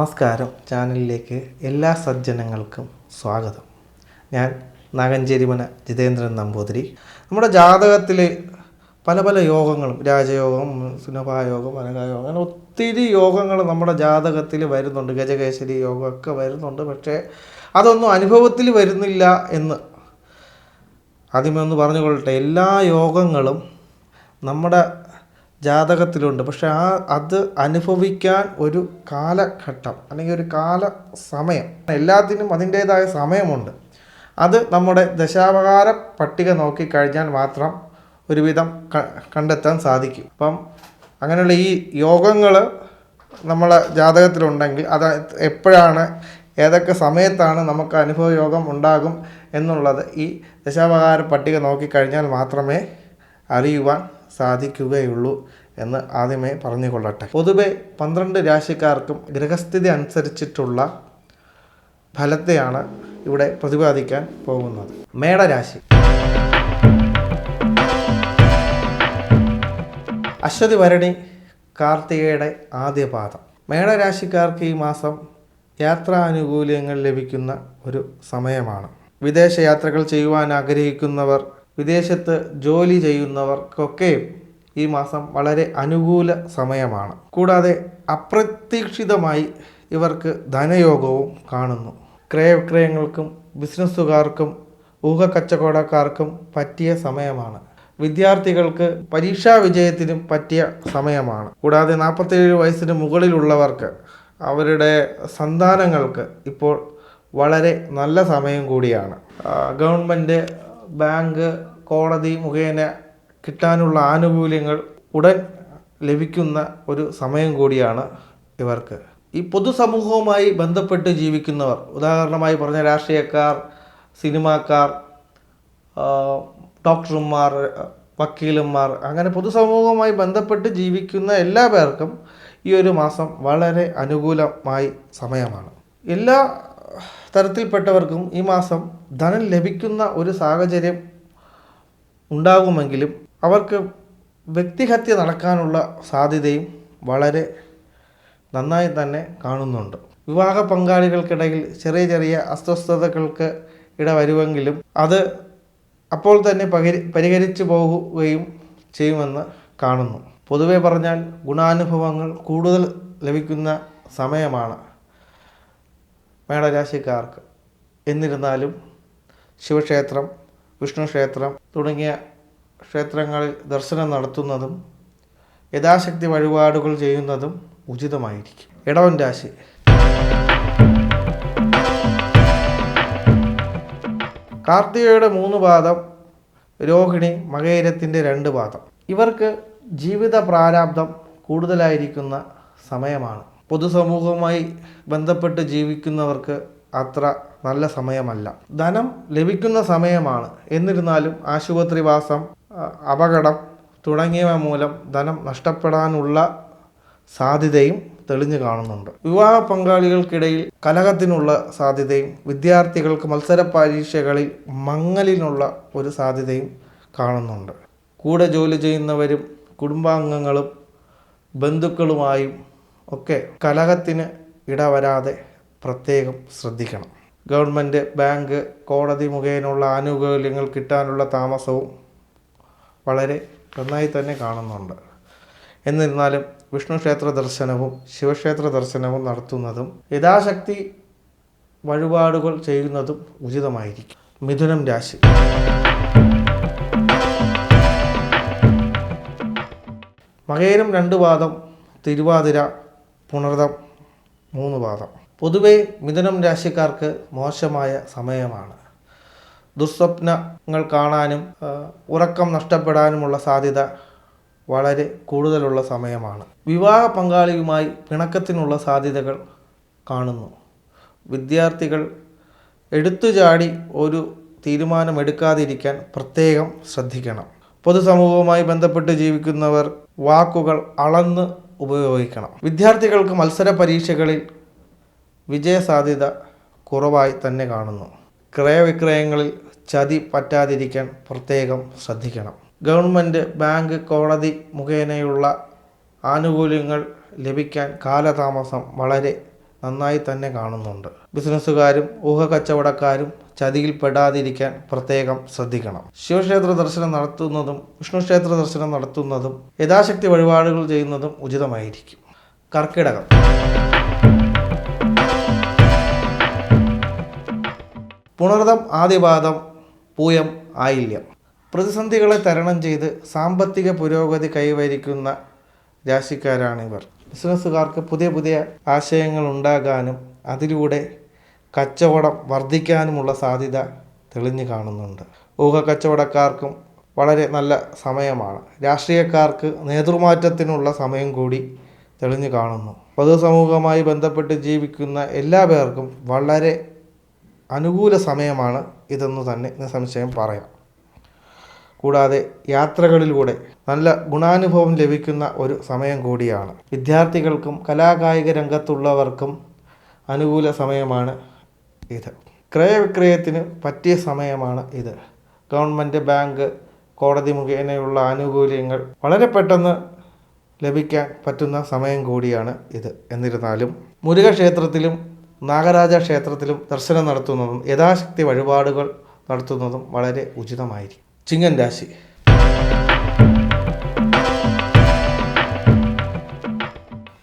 നമസ്കാരം ചാനലിലേക്ക് എല്ലാ സജ്ജനങ്ങൾക്കും സ്വാഗതം. ഞാൻ നാഗഞ്ചേരിമന ജിതേന്ദ്രൻ നമ്പൂതിരി. നമ്മുടെ ജാതകത്തിൽ പല പല യോഗങ്ങളും രാജയോഗം സുനഭായോഗം അനകായോഗം അങ്ങനെ ഒത്തിരി യോഗങ്ങൾ നമ്മുടെ ജാതകത്തിൽ വരുന്നുണ്ട്. ഗജകേശരി യോഗമൊക്കെ വരുന്നുണ്ട്. പക്ഷേ അതൊന്നും അനുഭവത്തിൽ വരുന്നില്ല എന്ന് ആദ്യമേ ഒന്ന് പറഞ്ഞുകൊള്ളട്ടെ. എല്ലാ യോഗങ്ങളും നമ്മുടെ ജാതകത്തിലുണ്ട്. പക്ഷെ ആ അത് അനുഭവിക്കാൻ ഒരു കാലഘട്ടം അല്ലെങ്കിൽ ഒരു കാല സമയം എല്ലാത്തിനും അതിന്റേതായ സമയമുണ്ട്. അത് നമ്മുടെ ദശാവകാര പട്ടിക നോക്കിക്കഴിഞ്ഞാൽ മാത്രം ഒരുവിധം കണ്ടെത്താൻ സാധിക്കും. അപ്പം അങ്ങനെയുള്ള ഈ യോഗങ്ങൾ നമ്മളെ ജാതകത്തിലുണ്ടെങ്കിൽ അത് എപ്പോഴാണ് ഏതൊക്കെ സമയത്താണ് നമുക്ക് അനുഭവ യോഗം ഉണ്ടാകും എന്നുള്ളത് ഈ ദശാവകാര പട്ടിക നോക്കിക്കഴിഞ്ഞാൽ മാത്രമേ അറിയുവാൻ സാധിക്കുകയുള്ളൂ എന്ന് ആദ്യമേ പറഞ്ഞുകൊള്ളട്ടെ. പൊതുവെ പന്ത്രണ്ട് രാശിക്കാർക്കും ഗ്രഹസ്ഥിതി അനുസരിച്ചിട്ടുള്ള ഫലത്തെയാണ് ഇവിടെ പ്രതിപാദിക്കാൻ പോകുന്നത്. മേടരാശി. അശ്വതി ഭരണി കാർത്തികയുടെ ആദ്യ പാദം മേടരാശിക്കാർക്ക് ഈ മാസം യാത്രാനുകൂല്യങ്ങൾ ലഭിക്കുന്ന ഒരു സമയമാണ്. വിദേശ യാത്രകൾ ചെയ്യുവാൻ ആഗ്രഹിക്കുന്നവർ വിദേശത്ത് ജോലി ചെയ്യുന്നവർക്കൊക്കെ ഈ മാസം വളരെ അനുകൂല സമയമാണ്. കൂടാതെ അപ്രതീക്ഷിതമായി ഇവർക്ക് ധനയോഗവും കാണുന്നു. ക്രയവിക്രയങ്ങൾക്കും ബിസിനസ്സുകാർക്കും ഊഹക്കച്ചവടക്കാർക്കും പറ്റിയ സമയമാണ്. വിദ്യാർത്ഥികൾക്ക് പരീക്ഷാ വിജയത്തിനും പറ്റിയ സമയമാണ്. കൂടാതെ നാൽപ്പത്തേഴ് വയസ്സിന് മുകളിലുള്ളവർക്ക് അവരുടെ സന്താനങ്ങൾക്ക് ഇപ്പോൾ വളരെ നല്ല സമയം കൂടിയാണ്. ഗവൺമെന്റ് ബാങ്ക് കോടതി മുഖേന കിട്ടാനുള്ള ആനുകൂല്യങ്ങൾ ഉടൻ ലഭിക്കുന്ന ഒരു സമയം കൂടിയാണ് ഇവർക്ക്. ഈ പൊതുസമൂഹവുമായി ബന്ധപ്പെട്ട് ജീവിക്കുന്നവർ ഉദാഹരണമായി പറഞ്ഞ രാഷ്ട്രീയക്കാർ സിനിമാക്കാർ ഡോക്ടർമാർ വക്കീലന്മാർ അങ്ങനെ പൊതുസമൂഹവുമായി ബന്ധപ്പെട്ട് ജീവിക്കുന്ന എല്ലാ പേർക്കും ഈ ഒരു മാസം വളരെ അനുകൂലമായി സമയമാണ്. എല്ലാ തരത്തിൽപ്പെട്ടവർക്കും ഈ മാസം ധനം ലഭിക്കുന്ന ഒരു സാഹചര്യം ഉണ്ടാകുമെങ്കിലും അവർക്ക് വ്യക്തിഹത്യ നടക്കാനുള്ള സാധ്യതയും വളരെ നന്നായി തന്നെ കാണുന്നുണ്ട്. വിവാഹ പങ്കാളികൾക്കിടയിൽ ചെറിയ ചെറിയ അസ്വസ്ഥതകൾക്ക് ഇടവരുമെങ്കിലും അത് അപ്പോൾ തന്നെ പരിഹരിച്ചു പോകുകയും ചെയ്യുമെന്ന് കാണുന്നു. പൊതുവെ പറഞ്ഞാൽ ഗുണാനുഭവങ്ങൾ കൂടുതൽ ലഭിക്കുന്ന സമയമാണ്. മേടരാശിക്കാർക്ക് എന്നിരുന്നാലും ശിവക്ഷേത്രം വിഷ്ണു ക്ഷേത്രം തുടങ്ങിയ ക്ഷേത്രങ്ങളിൽ ദർശനം നടത്തുന്നതും യഥാശക്തി വഴിപാടുകൾ ചെയ്യുന്നതും ഉചിതമായിരിക്കും. ഇടവൻ രാശി. കാർത്തികയുടെ മൂന്ന് പാദം രോഹിണി മകേരത്തിന്റെ രണ്ട് പാദം. ഇവർക്ക് ജീവിത പ്രാരാബ്ദം കൂടുതലായിരിക്കുന്ന സമയമാണ്. പൊതുസമൂഹവുമായി ബന്ധപ്പെട്ട് ജീവിക്കുന്നവർക്ക് അത്ര നല്ല സമയമല്ല. ധനം ലഭിക്കുന്ന സമയമാണ്. എന്നിരുന്നാലും ആശുപത്രിവാസം അപകടം തുടങ്ങിയവ മൂലം ധനം നഷ്ടപ്പെടാനുള്ള സാധ്യതയും തെളിഞ്ഞു കാണുന്നുണ്ട്. വിവാഹ പങ്കാളികൾക്കിടയിൽ കലഹത്തിനുള്ള സാധ്യതയും വിദ്യാർത്ഥികൾക്ക് മത്സര പരീക്ഷകളിൽ മങ്ങലിനുള്ള ഒരു സാധ്യതയും കാണുന്നുണ്ട്. കൂടെ ജോലി ചെയ്യുന്നവരും കുടുംബാംഗങ്ങളും ബന്ധുക്കളുമായും ഒക്കെ കലഹത്തിന് ഇടവരാതെ പ്രത്യേകം ശ്രദ്ധിക്കണം. ഗവൺമെന്റ് ബാങ്ക് കോടതി മുഖേനയുള്ള ആനുകൂല്യങ്ങൾ കിട്ടാനുള്ള താമസവും വളരെ നന്നായി തന്നെ കാണുന്നുണ്ട്. എന്നിരുന്നാലും വിഷ്ണു ക്ഷേത്ര ദർശനവും ശിവക്ഷേത്ര ദർശനവും നടത്തുന്നതും യഥാശക്തി വഴിപാടുകൾ ചെയ്യുന്നതും ഉചിതമായിരിക്കും. മിഥുനം രാശി. മകേരം രണ്ട് പാദം തിരുവാതിര പുണർദം മൂന്ന് പാദം. പൊതുവെ മിഥുനം രാശിക്കാർക്ക് മോശമായ സമയമാണ്. ദുസ്വപ്നങ്ങൾ കാണാനും ഉറക്കം നഷ്ടപ്പെടാനുമുള്ള സാധ്യത വളരെ കൂടുതലുള്ള സമയമാണ്. വിവാഹ പങ്കാളിയുമായി പിണക്കത്തിനുള്ള സാധ്യതകൾ കാണുന്നു. വിദ്യാർത്ഥികൾ എടുത്തുചാടി ഒരു തീരുമാനമെടുക്കാതിരിക്കാൻ പ്രത്യേകം ശ്രദ്ധിക്കണം. പൊതുസമൂഹവുമായി ബന്ധപ്പെട്ട് ജീവിക്കുന്നവർ വാക്കുകൾ അളന്ന് ഉപയോഗിക്കണം. വിദ്യാർത്ഥികൾക്ക് മത്സര പരീക്ഷകളിൽ വിജയസാധ്യത കുറവായി തന്നെ കാണുന്നു. ക്രയവിക്രയങ്ങളിൽ ചതി പറ്റാതിരിക്കാൻ പ്രത്യേകം ശ്രദ്ധിക്കണം. ഗവൺമെന്റ് ബാങ്ക് കോടതി മുഖേനയുള്ള ആനുകൂല്യങ്ങൾ ലഭിക്കാൻ കാലതാമസം വളരെ നന്നായി തന്നെ കാണുന്നുണ്ട്. ബിസിനസ്സുകാരും ഊഹ കച്ചവടക്കാരും ചതിയിൽപ്പെടാതിരിക്കാൻ പ്രത്യേകം ശ്രദ്ധിക്കണം. ശിവക്ഷേത്ര ദർശനം നടത്തുന്നതും വിഷ്ണുക്ഷേത്ര ദർശനം നടത്തുന്നതും യഥാശക്തി വഴിപാടുകൾ ചെയ്യുന്നതും ഉചിതമായിരിക്കും. കർക്കിടകം. പുണർതം ആദിപാദം പൂയം ആയില്യം. പ്രതിസന്ധികളെ തരണം ചെയ്ത് സാമ്പത്തിക പുരോഗതി കൈവരിക്കുന്ന രാശിക്കാരാണിവർ. ബിസിനസ്സുകാർക്ക് പുതിയ പുതിയ ആശയങ്ങൾ ഉണ്ടാകാനും അതിലൂടെ കച്ചവടം വർദ്ധിക്കാനുമുള്ള സാധ്യത തെളിഞ്ഞു കാണുന്നുണ്ട്. ഊഹ കച്ചവടക്കാർക്കും വളരെ നല്ല സമയമാണ്. രാഷ്ട്രീയക്കാർക്ക് നേതൃമാറ്റത്തിനുള്ള സമയം കൂടി തെളിഞ്ഞു കാണുന്നു. പൊതുസമൂഹവുമായി ബന്ധപ്പെട്ട് ജീവിക്കുന്ന എല്ലാ പേർക്കും വളരെ അനുകൂല സമയമാണ് ഇതെന്ന് തന്നെ നിസ്സംശയം പറയാം. കൂടാതെ യാത്രകളിലൂടെ നല്ല ഗുണാനുഭവം ലഭിക്കുന്ന ഒരു സമയം കൂടിയാണ്. വിദ്യാർത്ഥികൾക്കും കലാകായിക രംഗത്തുള്ളവർക്കും അനുകൂല സമയമാണ് ഇത്. ക്രയവിക്രയത്തിന് പറ്റിയ സമയമാണ് ഇത്. ഗവൺമെന്റ് ബാങ്ക് കോടതി മുഖേനയുള്ള ആനുകൂല്യങ്ങൾ വളരെ പെട്ടെന്ന് ലഭിക്കാൻ പറ്റുന്ന സമയം കൂടിയാണ് ഇത്. എന്നിരുന്നാലും മുരുക ക്ഷേത്രത്തിലും നാഗരാജ ക്ഷേത്രത്തിലും ദർശനം നടത്തുന്നതും യഥാശക്തി വഴിപാടുകൾ നടത്തുന്നതും വളരെ ഉചിതമായിരിക്കും. ചിങ്ങൻ രാശി.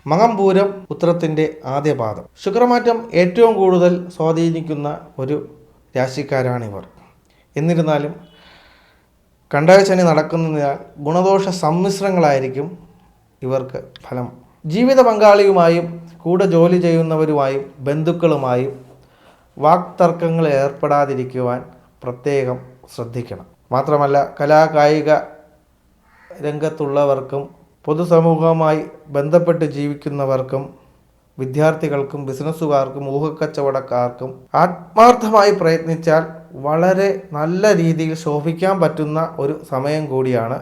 മകംപൂരം ഉത്തരത്തിന്റെ ആദ്യ പാദം. ശുക്രമാറ്റം ഏറ്റവും കൂടുതൽ സ്വാധീനിക്കുന്ന ഒരു രാശിക്കാരാണിവർ. എന്നിരുന്നാലും കണ്ടകശനി നടക്കുന്നതിനാൽ ഗുണദോഷ സമ്മിശ്രങ്ങളായിരിക്കും ഇവർക്ക് ഫലം. ജീവിത പങ്കാളിയുമായും കൂടെ ജോലി ചെയ്യുന്നവരുമായും ബന്ധുക്കളുമായും വാക്തർക്കങ്ങളിൽ ഏർപ്പെടാതിരിക്കുവാൻ പ്രത്യേകം ശ്രദ്ധിക്കണം. മാത്രമല്ല കലാകായിക രംഗത്തുള്ളവർക്കും പൊതുസമൂഹവുമായി ബന്ധപ്പെട്ട് ജീവിക്കുന്നവർക്കും വിദ്യാർത്ഥികൾക്കും ബിസിനസ്സുകാർക്കും ഊഹക്കച്ചവടക്കാർക്കും ആത്മാർത്ഥമായി പ്രയത്നിച്ചാൽ വളരെ നല്ല രീതിയിൽ ശോഭിക്കാൻ പറ്റുന്ന ഒരു സമയം കൂടിയാണ്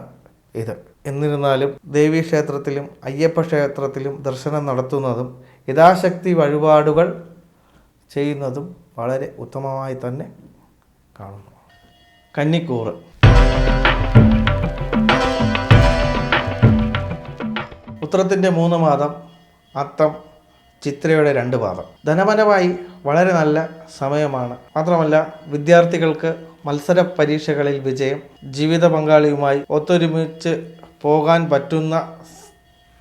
ഇത്. എന്നിരുന്നാലും ദേവീ ക്ഷേത്രത്തിലും അയ്യപ്പ ക്ഷേത്രത്തിലും ദർശനം നടത്തുന്നതും യഥാശക്തി വഴിപാടുകൾ ചെയ്യുന്നതും വളരെ ഉത്തമമായി തന്നെ കാണുന്നു. കന്നിക്കൂറ്. ഉത്രത്തിന്റെ മൂന്ന് മാതം അത്തം ചിത്രയുടെ രണ്ട് പാദം. ധനപരമായി വളരെ നല്ല സമയമാണ്. മാത്രമല്ല വിദ്യാർത്ഥികൾക്ക് മത്സര പരീക്ഷകളിൽ വിജയം ജീവിത പങ്കാളിയുമായി ഒത്തൊരുമിച്ച് പോകാൻ പറ്റുന്ന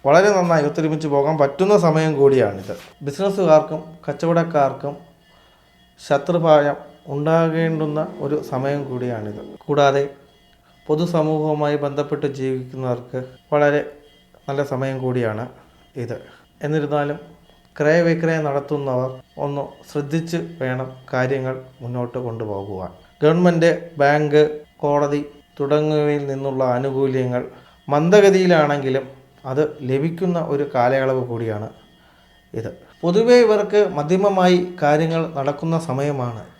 വളരെ നന്നായി ഒത്തൊരുമിച്ച് പോകാൻ പറ്റുന്ന സമയം കൂടിയാണിത്. ബിസിനസ്സുകാർക്കും കച്ചവടക്കാർക്കും ശത്രുഭായം ഉണ്ടാകേണ്ടുന്ന ഒരു സമയം കൂടിയാണിത്. കൂടാതെ പൊതുസമൂഹവുമായി ബന്ധപ്പെട്ട് ജീവിക്കുന്നവർക്ക് വളരെ നല്ല സമയം കൂടിയാണ് ഇത്. എന്നിരുന്നാലും ക്രയവിക്രയം നടത്തുന്നവർ ഒന്ന് ശ്രദ്ധിച്ച് വേണം കാര്യങ്ങൾ മുന്നോട്ട് കൊണ്ടുപോകുവാൻ. ഗവൺമെന്റ് ബാങ്ക് കോടതി തുടങ്ങിയവയിൽ നിന്നുള്ള ആനുകൂല്യങ്ങൾ മന്ദഗതിയിലാണെങ്കിലും അത് ലഭിക്കുന്ന ഒരു കാലയളവ് കൂടിയാണ് ഇത്. പൊതുവേ ഇവർക്ക് മധ്യമമായി കാര്യങ്ങൾ നടക്കുന്ന സമയമാണ്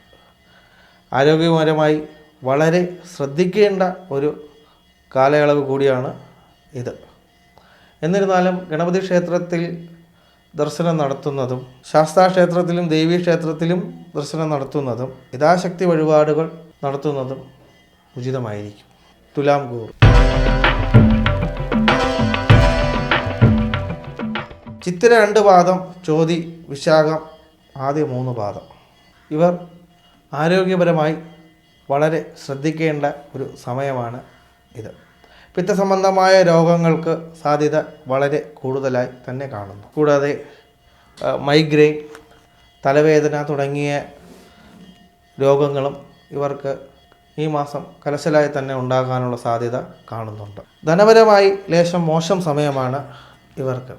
ആരോഗ്യപരമായി വളരെ ശ്രദ്ധിക്കേണ്ട ഒരു കാലയളവ് കൂടിയാണ് ഇത്. എന്നിരുന്നാലും ഗണപതി ക്ഷേത്രത്തിൽ ദർശനം നടത്തുന്നതും ശാസ്താ ക്ഷേത്രത്തിലും ദേവീ ക്ഷേത്രത്തിലും ദർശനം നടത്തുന്നതും യഥാശക്തി വഴിപാടുകൾ നടത്തുന്നതും ഉചിതമായിരിക്കും. തുലാം കൂർ. ചിത്തിര രണ്ട് പാദം ചോതി വിശാഖം ആദ്യ മൂന്ന് പാദം. ഇവർ ആരോഗ്യപരമായി വളരെ ശ്രദ്ധിക്കേണ്ട ഒരു സമയമാണ് ഇത്. പിത്തസംബന്ധമായ രോഗങ്ങൾക്ക് സാധ്യത വളരെ കൂടുതലായി തന്നെ കാണുന്നു. കൂടാതെ മൈഗ്രെയിൻ തലവേദന തുടങ്ങിയ രോഗങ്ങളും ഇവർക്ക് ഈ മാസം കലശലായി തന്നെ ഉണ്ടാകാനുള്ള സാധ്യത കാണുന്നുണ്ട്. ധനപരമായി ലേശം മോശം സമയമാണ് ഇവർക്ക്.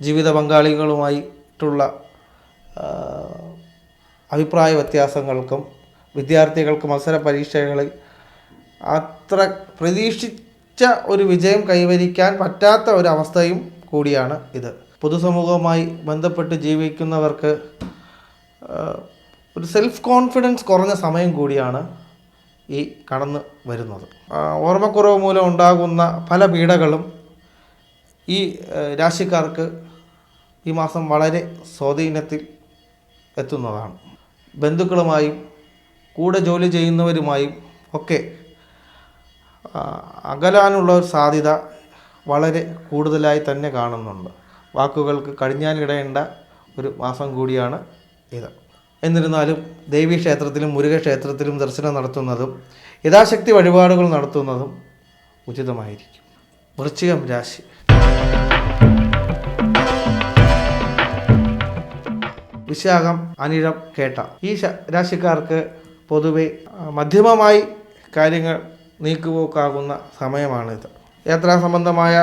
ജീവിത പങ്കാളികളുമായിട്ടുള്ള അഭിപ്രായ വ്യത്യാസങ്ങൾക്കും വിദ്യാർത്ഥികൾക്ക് മത്സര പരീക്ഷകളിൽ അത്ര പ്രതീക്ഷിച്ച ഒരു വിജയം കൈവരിക്കാൻ പറ്റാത്ത ഒരു അവസ്ഥയും കൂടിയാണ് ഇത്. പൊതുസമൂഹവുമായി ബന്ധപ്പെട്ട് ജീവിക്കുന്നവർക്ക് ഒരു സെൽഫ് കോൺഫിഡൻസ് കുറഞ്ഞ സമയം കൂടിയാണ് ഈ കടന്നു വരുന്നത്. ഓർമ്മക്കുറവ് മൂലം ഉണ്ടാകുന്ന പല പീഡകളും ഈ രാശിക്കാർക്ക് ഈ മാസം വളരെ സ്വാധീനത്തിൽ എത്തുന്നതാണ്. ബന്ധുക്കളുമായും കൂടെ ജോലി ചെയ്യുന്നവരുമായും ഒക്കെ അകലാനുള്ള സാധ്യത വളരെ കൂടുതലായി തന്നെ കാണുന്നുണ്ട്. വാക്കുകൾക്ക് കടിഞ്ഞാനിടേണ്ട ഒരു മാസം കൂടിയാണ് ഇത്. എന്നിരുന്നാലും ദേവീ ക്ഷേത്രത്തിലും മുരുക ക്ഷേത്രത്തിലും ദർശനം നടത്തുന്നതും യഥാശക്തി വഴിപാടുകൾ നടത്തുന്നതും ഉചിതമായിരിക്കും. വൃശ്ചികം രാശി. വിശാഖം അനിഴം കേട്ട. ഈ രാശിക്കാർക്ക് പൊതുവെ മധ്യമമായി കാര്യങ്ങൾ നീക്കുപോക്കാകുന്ന സമയമാണിത്. യാത്രാ സംബന്ധമായ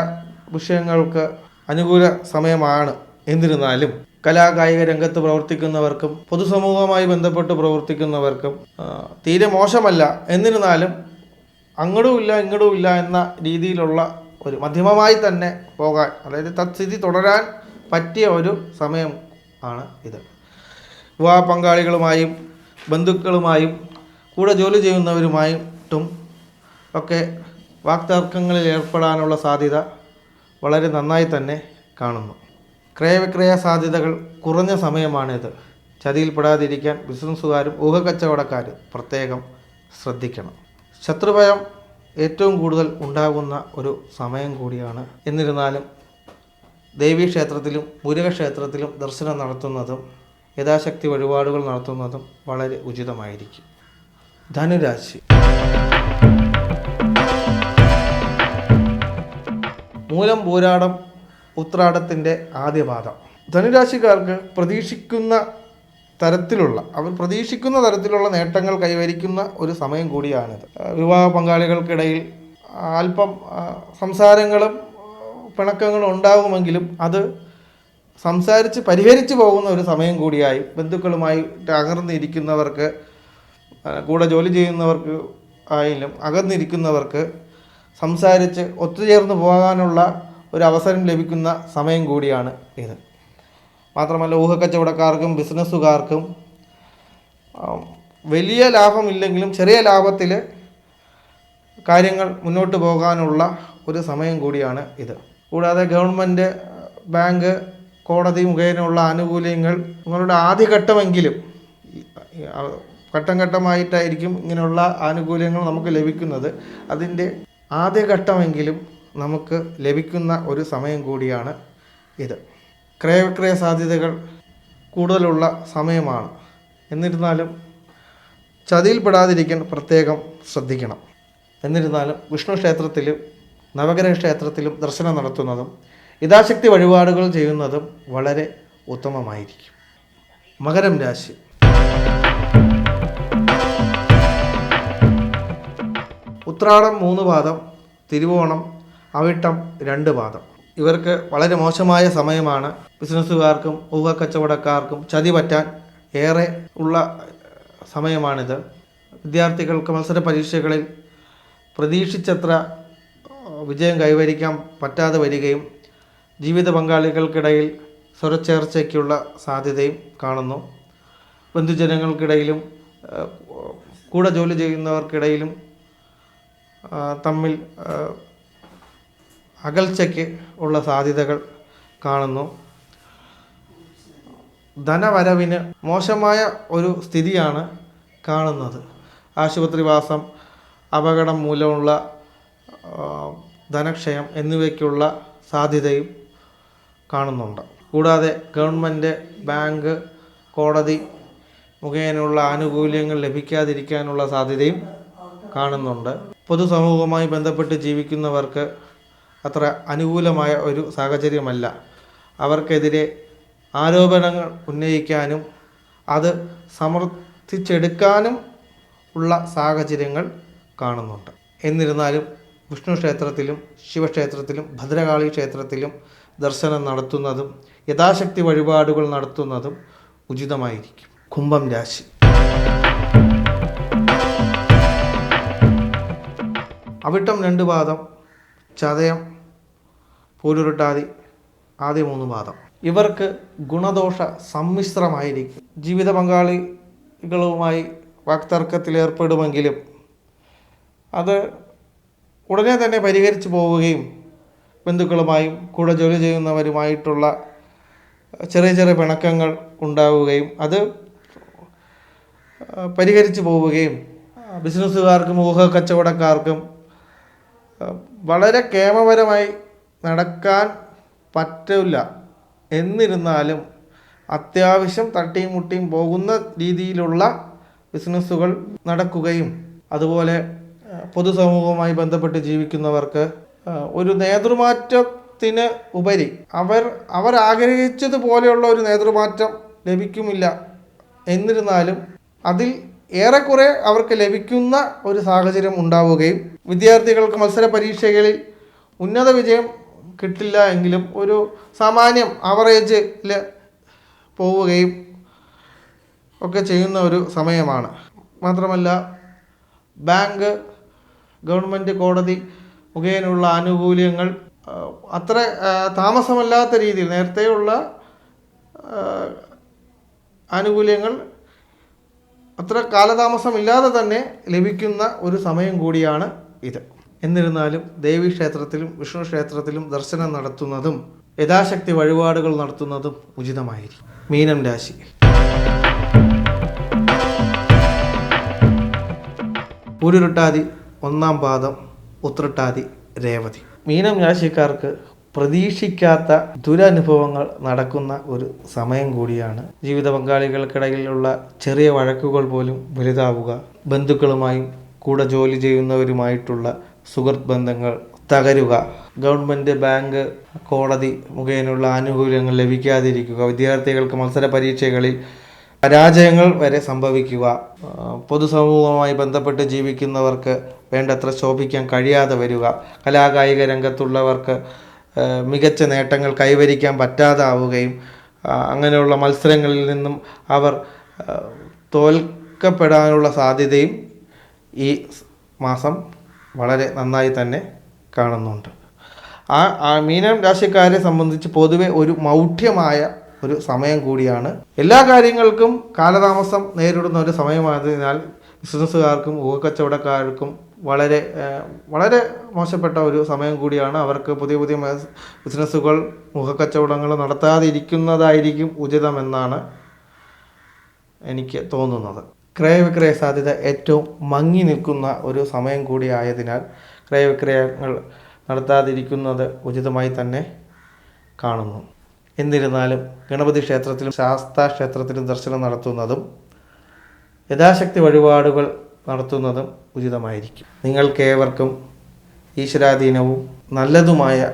വിഷയങ്ങൾക്ക് അനുകൂല സമയമാണ്. എന്നിരുന്നാലും കലാകായിക രംഗത്ത് പ്രവർത്തിക്കുന്നവർക്കും പൊതുസമൂഹവുമായി ബന്ധപ്പെട്ട് പ്രവർത്തിക്കുന്നവർക്കും തീരെ മോശമല്ല. എന്നിരുന്നാലും അങ്ങോട്ടും ഇല്ല ഇങ്ങോട്ടും ഇല്ല എന്ന രീതിയിലുള്ള ഒരു മധ്യമമായി തന്നെ പോകാൻ അതായത് തത്സ്ഥിതി തുടരാൻ പറ്റിയ ഒരു സമയം ആണ് ഇത്. വിവാഹ പങ്കാളികളുമായും ബന്ധുക്കളുമായും കൂടെ ജോലി ചെയ്യുന്നവരുമായിട്ടും ഒക്കെ വാക്തർക്കങ്ങളിൽ ഏർപ്പെടാനുള്ള സാധ്യത വളരെ നന്നായി തന്നെ കാണുന്നു. ക്രയവിക്രയ സാധ്യതകൾ കുറഞ്ഞ സമയമാണിത്. ചതിയിൽപ്പെടാതിരിക്കാൻ ബിസിനസ്സുകാരും ഊഹക്കച്ചവടക്കാരും പ്രത്യേകം ശ്രദ്ധിക്കണം. ശത്രുഭയം ഏറ്റവും കൂടുതൽ ഉണ്ടാകുന്ന ഒരു സമയം കൂടിയാണ്. എന്നിരുന്നാലും ദേവീക്ഷേത്രത്തിലും മുരുകക്ഷേത്രത്തിലും ദർശനം നടത്തുന്നതും യഥാശക്തി വഴിപാടുകൾ നടത്തുന്നതും വളരെ ഉചിതമായിരിക്കും. ധനുരാശി. മൂലം പോരാടം ഉത്രാടത്തിന്റെ ആദ്യപാദം ധനുരാശിക്കാർക്ക് പ്രതീക്ഷിക്കുന്ന തരത്തിലുള്ള അവർ പ്രതീക്ഷിക്കുന്ന തരത്തിലുള്ള നേട്ടങ്ങൾ കൈവരിക്കുന്ന ഒരു സമയം കൂടിയാണിത്. വിവാഹ പങ്കാളികൾക്കിടയിൽ അല്പം സംസാരങ്ങളും പിണക്കങ്ങളും ഉണ്ടാകുമെങ്കിലും അത് സംസാരിച്ച് പരിഹരിച്ചു പോകുന്ന ഒരു സമയം കൂടിയായി ബന്ധുക്കളുമായി അകർന്നിരിക്കുന്നവർക്ക് കൂടെ ജോലി ചെയ്യുന്നവർക്ക് ആയാലും അകന്നിരിക്കുന്നവർക്ക് സംസാരിച്ച് ഒത്തുചേർന്ന് പോകാനുള്ള ഒരു അവസരം ലഭിക്കുന്ന സമയം കൂടിയാണ് ഇത്. മാത്രമല്ല ഊഹക്കച്ചവടക്കാർക്കും ബിസിനസ്സുകാർക്കും വലിയ ലാഭമില്ലെങ്കിലും ചെറിയ ലാഭത്തിൽ കാര്യങ്ങൾ മുന്നോട്ട് പോകാനുള്ള ഒരു സമയം കൂടിയാണ് ഇത്. കൂടാതെ ഗവൺമെന്റ് ബാങ്ക് കോടതി മുഖേനയുള്ള ആനുകൂല്യങ്ങൾ നിങ്ങളുടെ ആദ്യഘട്ടമെങ്കിലും ഘട്ടം ഘട്ടമായിട്ടായിരിക്കും ഇങ്ങനെയുള്ള ആനുകൂല്യങ്ങൾ നമുക്ക് ലഭിക്കുന്നത്. അതിന്റെ ആദ്യഘട്ടമെങ്കിലും നമുക്ക് ലഭിക്കുന്ന ഒരു സമയം കൂടിയാണ് ഇത്. ക്രയവിക്രയ സാധ്യതകൾ കൂടുതലുള്ള സമയമാണ്. എന്നിരുന്നാലും ചതിയിൽപ്പെടാതിരിക്കാൻ പ്രത്യേകം ശ്രദ്ധിക്കണം. എന്നിരുന്നാലും വിഷ്ണു ക്ഷേത്രത്തിലും നവഗ്രഹ ക്ഷേത്രത്തിലും ദർശനം നടത്തുന്നതും യഥാശക്തി വഴിപാടുകൾ ചെയ്യുന്നതും വളരെ ഉത്തമമായിരിക്കും. മകരം രാശി. ഉത്രാടം മൂന്ന് പാദം തിരുവോണം അവിട്ടം രണ്ട് പാദം. ഇവർക്ക് വളരെ മോശമായ സമയമാണ്. ബിസിനസ്സുകാർക്കും ഊഹ കച്ചവടക്കാർക്കും ചതി പറ്റാൻ ഏറെ ഉള്ള സമയമാണിത്. വിദ്യാർത്ഥികൾക്ക് മത്സര പരീക്ഷകളിൽ പ്രതീക്ഷിച്ചത്ര വിജയം കൈവരിക്കാൻ പറ്റാതെ വരികയും ജീവിത പങ്കാളികൾക്കിടയിൽ സ്വരച്ചേർച്ചയ്ക്കുള്ള സാധ്യതയും കാണുന്നു. ബന്ധുജനങ്ങൾക്കിടയിലും കൂടെ ജോലി ചെയ്യുന്നവർക്കിടയിലും തമ്മിൽ അകൽച്ചയ്ക്ക് ഉള്ള സാധ്യതകൾ കാണുന്നു. ധനവരവിന് മോശമായ ഒരു സ്ഥിതിയാണ് കാണുന്നത്. ആശുപത്രിവാസം അപകടം മൂലമുള്ള ധനക്ഷയം എന്നിവയ്ക്കുള്ള സാധ്യതയും കാണുന്നുണ്ട്. കൂടാതെ ഗവൺമെന്റ് ബാങ്ക് കോടതി മുഖേനയുള്ള ആനുകൂല്യങ്ങൾ ലഭിക്കാതിരിക്കാനുള്ള സാധ്യതയും കാണുന്നുണ്ട്. പൊതുസമൂഹവുമായി ബന്ധപ്പെട്ട് ജീവിക്കുന്നവർക്ക് അത്ര അനുകൂലമായ ഒരു സാഹചര്യമല്ല. അവർക്കെതിരെ ആരോപണങ്ങൾ ഉന്നയിക്കാനും അത് സമർത്ഥിച്ചെടുക്കാനും ഉള്ള സാഹചര്യങ്ങൾ കാണുന്നുണ്ട്. എന്നിരുന്നാലും വിഷ്ണു ക്ഷേത്രത്തിലും ശിവക്ഷേത്രത്തിലും ഭദ്രകാളി ക്ഷേത്രത്തിലും ദർശനം നടത്തുന്നതും യഥാശക്തി വഴിപാടുകൾ നടത്തുന്നതും ഉചിതമായിരിക്കും. കുംഭം രാശി. അവിട്ടം രണ്ട് പാദം ചതയം പൂരുരുട്ടാതി ആദ്യ മൂന്ന് പാദം. ഇവർക്ക് ഗുണദോഷ സമ്മിശ്രമായിരിക്കും. ജീവിത പങ്കാളികളുമായി വാക്തർക്കത്തിൽ ഏർപ്പെടുമെങ്കിലും അത് ഉടനെ തന്നെ പരിഹരിച്ചു പോവുകയും ബന്ധുക്കളുമായും കൂടെ ജോലി ചെയ്യുന്നവരുമായിട്ടുള്ള ചെറിയ ചെറിയ പിണക്കങ്ങൾ ഉണ്ടാവുകയും അത് പരിഹരിച്ചു പോവുകയും ബിസിനസ്സുകാർക്കും ഊഹ കച്ചവടക്കാർക്കും വളരെ കേമപരമായി നടക്കാൻ പറ്റില്ല. എന്നിരുന്നാലും അത്യാവശ്യം തട്ടിയും മുട്ടിയും പോകുന്ന രീതിയിലുള്ള ബിസിനസ്സുകൾ നടക്കുകയും അതുപോലെ പൊതുസമൂഹവുമായി ബന്ധപ്പെട്ട് ജീവിക്കുന്നവർക്ക് ഒരു നേതൃമാറ്റത്തിന് ഉപരി അവർ അവർ ആഗ്രഹിച്ചതുപോലെയുള്ള ഒരു നേതൃമാറ്റം ലഭിക്കുമില്ല. എന്നിരുന്നാലും അതിൽ ഏറെക്കുറെ അവർക്ക് ലഭിക്കുന്ന ഒരു സാഹചര്യം ഉണ്ടാവുകയും വിദ്യാർത്ഥികൾക്ക് മത്സര പരീക്ഷകളിൽ ഉന്നത വിജയം കിട്ടില്ല എങ്കിലും ഒരു സാമാന്യം ആവറേജിൽ പോവുകയും ഒക്കെ ചെയ്യുന്ന ഒരു സമയമാണ്. മാത്രമല്ല ബാങ്ക് ഗവൺമെന്റ് കോടതി മുഖേനയുള്ള ആനുകൂല്യങ്ങൾ അത്ര താമസമല്ലാത്ത രീതിയിൽ നേരത്തെയുള്ള ആനുകൂല്യങ്ങൾ അത്ര കാലതാമസമില്ലാതെ തന്നെ ലഭിക്കുന്ന ഒരു സമയം കൂടിയാണ് ഇത്. എന്നിരുന്നാലും ദേവീ ക്ഷേത്രത്തിലും വിഷ്ണു ക്ഷേത്രത്തിലും ദർശനം നടത്തുന്നതും യഥാശക്തി വഴിപാടുകൾ നടത്തുന്നതും ഉചിതമായിരിക്കും. മീനം രാശി. ഉരുരുട്ടാതി ഒന്നാം പാദം. ഉത്രട്ടാതി രേവതി. മീനം രാശിക്കാർക്ക് പ്രതീക്ഷിക്കാത്ത ദുരനുഭവങ്ങൾ നടക്കുന്ന ഒരു സമയം കൂടിയാണ്. ജീവിത പങ്കാളികൾക്കിടയിലുള്ള ചെറിയ വഴക്കുകൾ പോലും വലുതാവുക. ബന്ധുക്കളുമായും കൂടെ ജോലി ചെയ്യുന്നവരുമായിട്ടുള്ള സുഹൃത്ത് ബന്ധങ്ങൾ തകരുക. ഗവൺമെന്റ് ബാങ്ക് കോടതി മുഖേനയുള്ള ആനുകൂല്യങ്ങൾ ലഭിക്കാതിരിക്കുക. വിദ്യാർത്ഥികൾക്ക് മത്സര പരീക്ഷകളിൽ പരാജയങ്ങൾ വരെ സംഭവിക്കുക പൊതുസമൂഹവുമായി ബന്ധപ്പെട്ട് ജീവിക്കുന്നവർക്ക് വേണ്ടത്ര ശോഭിക്കാൻ കഴിയാതെ വരിക കലാകായിക രംഗത്തുള്ളവർക്ക് മികച്ച നേട്ടങ്ങൾ കൈവരിക്കാൻ പറ്റാതാവുകയും അങ്ങനെയുള്ള മത്സരങ്ങളിൽ നിന്നും അവർ തോൽക്കപ്പെടാനുള്ള സാധ്യതയും ഈ മാസം വളരെ നന്നായി തന്നെ കാണുന്നുണ്ട്. ആ മീനം രാശിക്കാരെ സംബന്ധിച്ച് പൊതുവെ ഒരു മൗഢ്യമായ ഒരു സമയം കൂടിയാണ്. എല്ലാ കാര്യങ്ങൾക്കും കാലതാമസം നേരിടുന്ന ഒരു സമയമായതിനാൽ ബിസിനസ്സുകാർക്കും ഊഹക്കച്ചവടക്കാർക്കും വളരെ വളരെ മോശപ്പെട്ട ഒരു സമയം കൂടിയാണ്. അവർക്ക് പുതിയ പുതിയ ബിസിനസ്സുകൾ ഊഹക്കച്ചവടങ്ങൾ നടത്താതിരിക്കുന്നതായിരിക്കും ഉചിതമെന്നാണ് എനിക്ക് തോന്നുന്നത്. ക്രയവിക്രയ സാധ്യത ഏറ്റവും മങ്ങി നിൽക്കുന്ന ഒരു സമയം കൂടിയായതിനാൽ ക്രയവിക്രയങ്ങൾ നടത്താതിരിക്കുന്നത് ഉചിതമായി തന്നെ കാണുന്നു. എന്നിരുന്നാലും ഗണപതി ക്ഷേത്രത്തിലും ശാസ്താ ക്ഷേത്രത്തിലും ദർശനം നടത്തുന്നതും യഥാശക്തി വഴിപാടുകൾ നടത്തുന്നതും ഉചിതമായിരിക്കും. നിങ്ങൾക്കേവർക്കും ഈശ്വരാധീനവും നല്ലതുമായ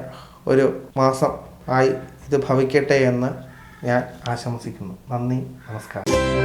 ഒരു മാസം ആയി ഇത് ഭവിക്കട്ടെ എന്ന് ഞാൻ ആശംസിക്കുന്നു. നന്ദി നമസ്കാരം.